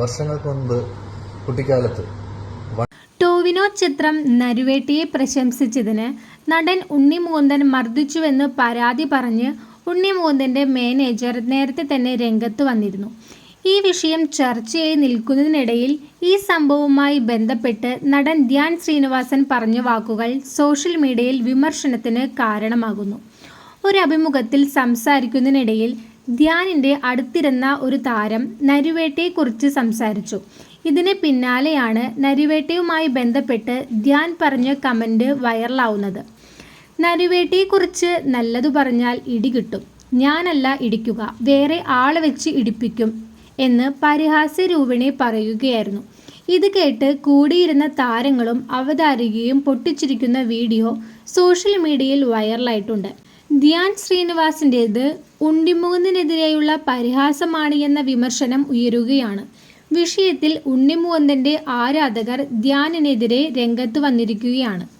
വർഷങ്ങൾക്ക് മുൻപ് കുട്ടിക്കാലത്ത് ടോവിനോ ചിത്രം നരുവേട്ടിയെ പ്രശംസിച്ചതിന് നടൻ ഉണ്ണിമൂന്തൻ മർദ്ദിച്ചുവെന്ന് പരാതി പറഞ്ഞ് ഉണ്ണിമൂന്തന്റെ മാനേജർ നേരത്തെ തന്നെ രംഗത്ത് വന്നിരുന്നു. ഈ വിഷയം ചർച്ചയായി നിൽക്കുന്നതിനിടയിൽ ഈ സംഭവവുമായി ബന്ധപ്പെട്ട് നടൻ ധ്യാൻ ശ്രീനിവാസൻ പറഞ്ഞ വാക്കുകൾ സോഷ്യൽ മീഡിയയിൽ വിമർശനത്തിന് കാരണമാകുന്നു. ഒരു അഭിമുഖത്തിൽ സംസാരിക്കുന്നതിനിടയിൽ ധ്യാനിന്റെ അടുത്തിരുന്ന ഒരു താരം നരുവേട്ടയെക്കുറിച്ച് സംസാരിച്ചു. ഇതിന് പിന്നാലെയാണ് നരുവേട്ടയുമായി ബന്ധപ്പെട്ട് ധ്യാൻ പറഞ്ഞ കമന്റ് വൈറലാവുന്നത്. നരുവേട്ടയെക്കുറിച്ച് നല്ലതു പറഞ്ഞാൽ ഇടി കിട്ടും. ഞാനല്ല ഇടിക്കുക വേറെ ആളെ വെച്ച് ഇടിപ്പിക്കും എന്ന് പരിഹാസ്യ രൂപിണി പറയുകയായിരുന്നു. ഇത് കേട്ട് കൂടിയിരുന്ന താരങ്ങളും അവതാരികയും പൊട്ടിച്ചിരിക്കുന്ന വീഡിയോ സോഷ്യൽ മീഡിയയിൽ വൈറലായിട്ടുണ്ട്. ധ്യാൻ ശ്രീനിവാസിന്റേത് ഉണ്ണിമുകുന്ദിനെതിരെയുള്ള പരിഹാസമാണ് എന്ന വിമർശനം ഉയരുകയാണ്. വിഷയത്തിൽ ഉണ്ണിമുകുന്ദന്റെ ആരാധകർ ധ്യാനിനെതിരെ രംഗത്ത് വന്നിരിക്കുകയാണ്.